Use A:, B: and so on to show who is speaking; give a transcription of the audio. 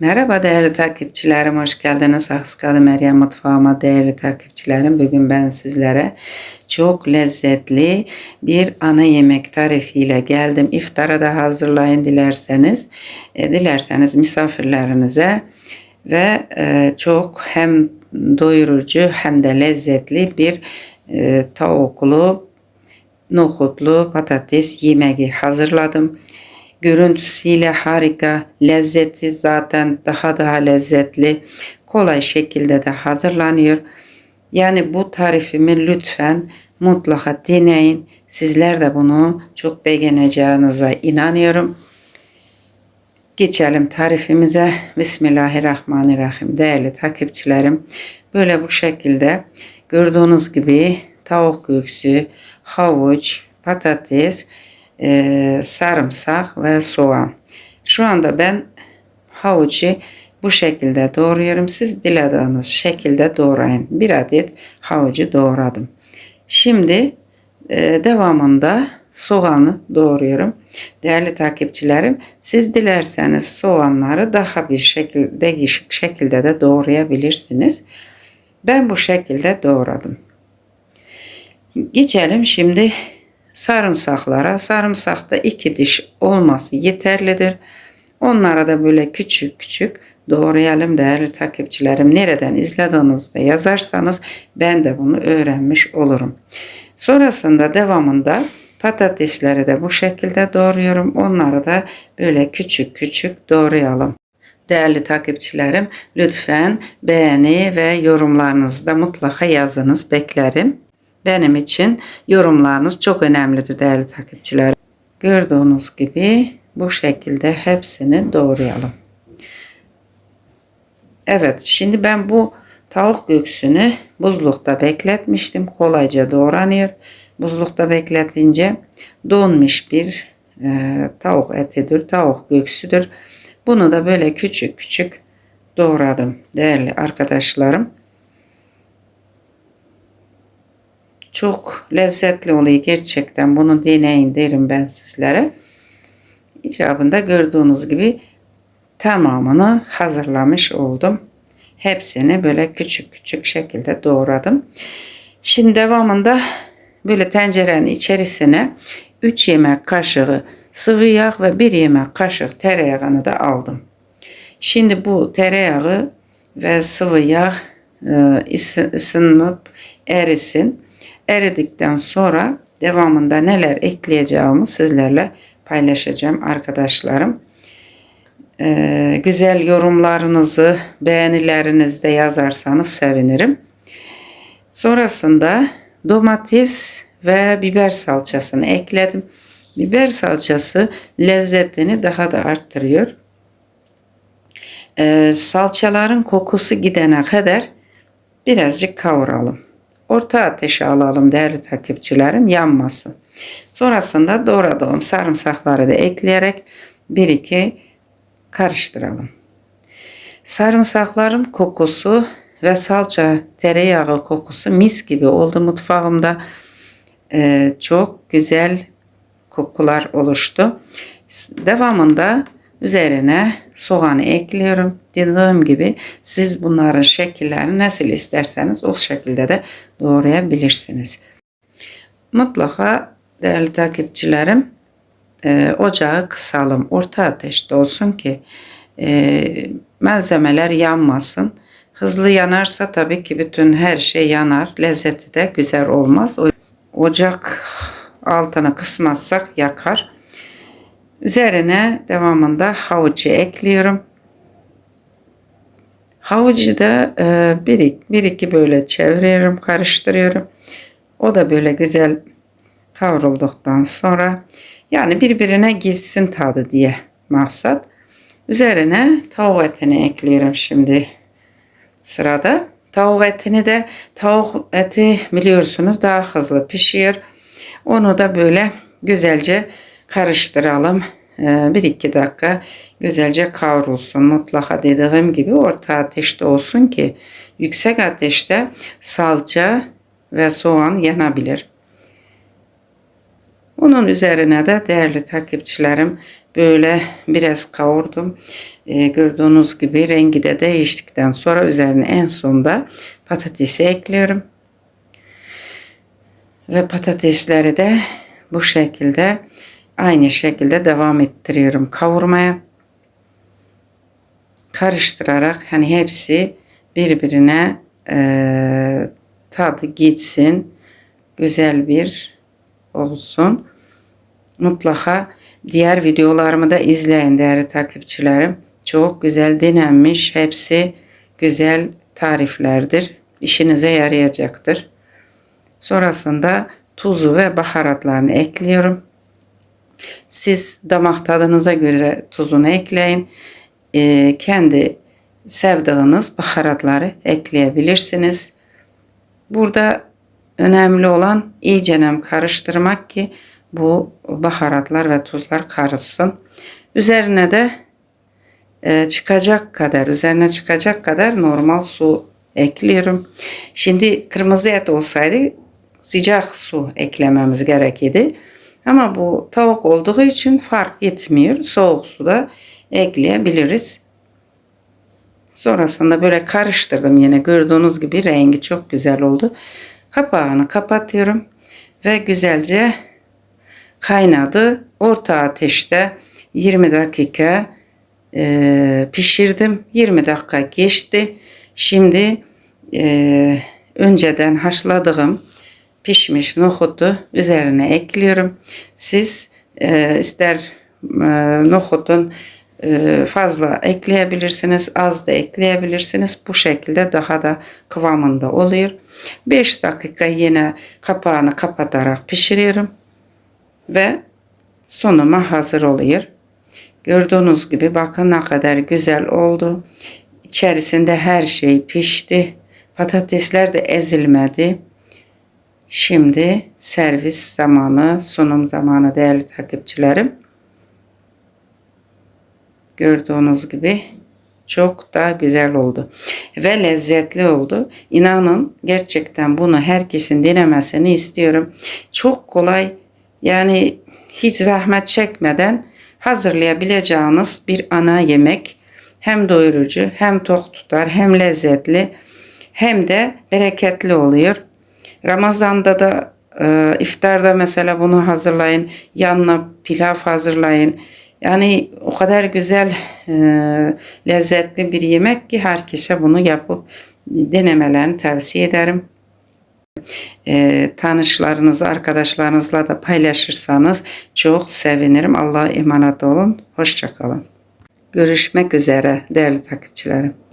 A: Merhaba değerli takipçilerim, hoş geldiniz. Akskalı Meryem Mutfağıma değerli takipçilerim. Bugün ben sizlere çok lezzetli bir ana yemek tarifiyle geldim. İftara da hazırlayın dilerseniz. E, dilerseniz misafirlerinize ve e, çok hem doyurucu hem de lezzetli bir e, tavuklu, nohutlu patates yemeği hazırladım. Görüntüsüyle harika, lezzeti zaten daha daha lezzetli, kolay şekilde de hazırlanıyor. Yani bu tarifimi lütfen mutlaka deneyin. Sizler de bunu çok beğeneceğinize inanıyorum. Geçelim tarifimize. Bismillahirrahmanirrahim. Değerli takipçilerim, böyle bu şekilde gördüğünüz gibi tavuk göğsü, havuç, patates, e, sarımsak ve soğan. Şu anda ben havucu bu şekilde doğruyorum. Siz dilediğiniz şekilde doğrayın. Bir adet havucu doğradım. Şimdi e, devamında soğanı doğruyorum. Değerli takipçilerim siz dilerseniz soğanları daha bir şekilde değişik şekilde de doğrayabilirsiniz. Ben bu şekilde doğradım. Geçelim şimdi sarımsaklara. Sarımsakta iki diş olması yeterlidir. Onlara da böyle küçük küçük doğrayalım değerli takipçilerim. Nereden izlediğinizde yazarsanız ben de bunu öğrenmiş olurum. Sonrasında devamında patatesleri de bu şekilde doğruyorum. Onları da böyle küçük küçük doğrayalım. Değerli takipçilerim lütfen beğeni ve yorumlarınızı da mutlaka yazınız beklerim. Benim için yorumlarınız çok önemlidir değerli takipçiler. Gördüğünüz gibi bu şekilde hepsini doğrayalım. Evet şimdi ben bu tavuk göğsünü buzlukta bekletmiştim. Kolayca doğranıyor. Buzlukta bekletince donmuş bir e, tavuk etidir. Tavuk göğsüdür. Bunu da böyle küçük küçük doğradım değerli arkadaşlarım. Çok lezzetli oluyor gerçekten. Bunu deneyin derim ben sizlere. İcabında gördüğünüz gibi tamamını hazırlamış oldum. Hepsini böyle küçük küçük şekilde doğradım. Şimdi devamında böyle tencerenin içerisine 3 yemek kaşığı sıvı yağ ve 1 yemek kaşık tereyağını da aldım. Şimdi bu tereyağı ve sıvı yağ e, ısınıp erisin. Eridikten sonra devamında neler ekleyeceğimi sizlerle paylaşacağım arkadaşlarım. Ee, güzel yorumlarınızı, beğenilerinizi de yazarsanız sevinirim. Sonrasında domates ve biber salçasını ekledim. Biber salçası lezzetini daha da arttırıyor. Ee, salçaların kokusu gidene kadar birazcık kavuralım. Orta ateşe alalım değerli takipçilerim yanmasın. Sonrasında doğradığım sarımsakları da ekleyerek bir iki karıştıralım. Sarımsakların kokusu ve salça tereyağı kokusu mis gibi oldu mutfağımda. Ee, çok güzel kokular oluştu. Devamında üzerine soğanı ekliyorum. Dediğim gibi siz bunların şekillerini nasıl isterseniz o şekilde de doğrayabilirsiniz. Mutlaka değerli takipçilerim e, ocağı kısalım. Orta ateşte olsun ki e, malzemeler yanmasın. Hızlı yanarsa tabii ki bütün her şey yanar. Lezzeti de güzel olmaz. Ocak altına kısmazsak yakar. Üzerine devamında havucu ekliyorum. Havucu da e, bir, bir iki böyle çeviriyorum, karıştırıyorum. O da böyle güzel kavrulduktan sonra yani birbirine gitsin tadı diye maksat. Üzerine tavuk etini ekliyorum şimdi sırada. Tavuk etini de tavuk eti biliyorsunuz daha hızlı pişiyor. Onu da böyle güzelce karıştıralım. Ee, bir iki dakika güzelce kavrulsun. Mutlaka dediğim gibi orta ateşte olsun ki yüksek ateşte salça ve soğan yanabilir. Onun üzerine de değerli takipçilerim böyle biraz kavurdum. Ee, gördüğünüz gibi rengi de değiştikten sonra üzerine en sonda patatesi ekliyorum. Ve patatesleri de bu şekilde aynı şekilde devam ettiriyorum kavurmaya. Karıştırarak hani hepsi birbirine e, tadı gitsin. Güzel bir olsun. Mutlaka diğer videolarımı da izleyin değerli takipçilerim. Çok güzel denenmiş. Hepsi güzel tariflerdir. İşinize yarayacaktır. Sonrasında tuzu ve baharatlarını ekliyorum. Siz damak tadınıza göre tuzunu ekleyin. Ee, kendi sevdığınız baharatları ekleyebilirsiniz. Burada önemli olan iyicenem karıştırmak ki bu baharatlar ve tuzlar karışsın. Üzerine de e, çıkacak kadar, üzerine çıkacak kadar normal su ekliyorum. Şimdi kırmızı et olsaydı sıcak su eklememiz gerekirdi. Ama bu tavuk olduğu için fark etmiyor. Soğuk suda ekleyebiliriz. Sonrasında böyle karıştırdım yine gördüğünüz gibi rengi çok güzel oldu. Kapağını kapatıyorum ve güzelce kaynadı. Orta ateşte 20 dakika e, pişirdim. 20 dakika geçti. Şimdi e, önceden haşladığım pişmiş nohutu üzerine ekliyorum. Siz e, ister e, nohutun e, fazla ekleyebilirsiniz, az da ekleyebilirsiniz. Bu şekilde daha da kıvamında oluyor. 5 dakika yine kapağını kapatarak pişiriyorum ve sunuma hazır oluyor. Gördüğünüz gibi bakın ne kadar güzel oldu. İçerisinde her şey pişti. Patatesler de ezilmedi. Şimdi servis zamanı, sunum zamanı değerli takipçilerim. Gördüğünüz gibi çok da güzel oldu. Ve lezzetli oldu. İnanın gerçekten bunu herkesin denemesini istiyorum. Çok kolay yani hiç zahmet çekmeden hazırlayabileceğiniz bir ana yemek. Hem doyurucu, hem tok tutar, hem lezzetli, hem de bereketli oluyor. Ramazanda da e, iftarda mesela bunu hazırlayın. Yanına pilav hazırlayın. Yani o kadar güzel, e, lezzetli bir yemek ki herkese bunu yapıp denemelerini tavsiye ederim. E, tanışlarınızı, arkadaşlarınızla da paylaşırsanız çok sevinirim. Allah'a emanet olun. Hoşçakalın. Görüşmek üzere değerli takipçilerim.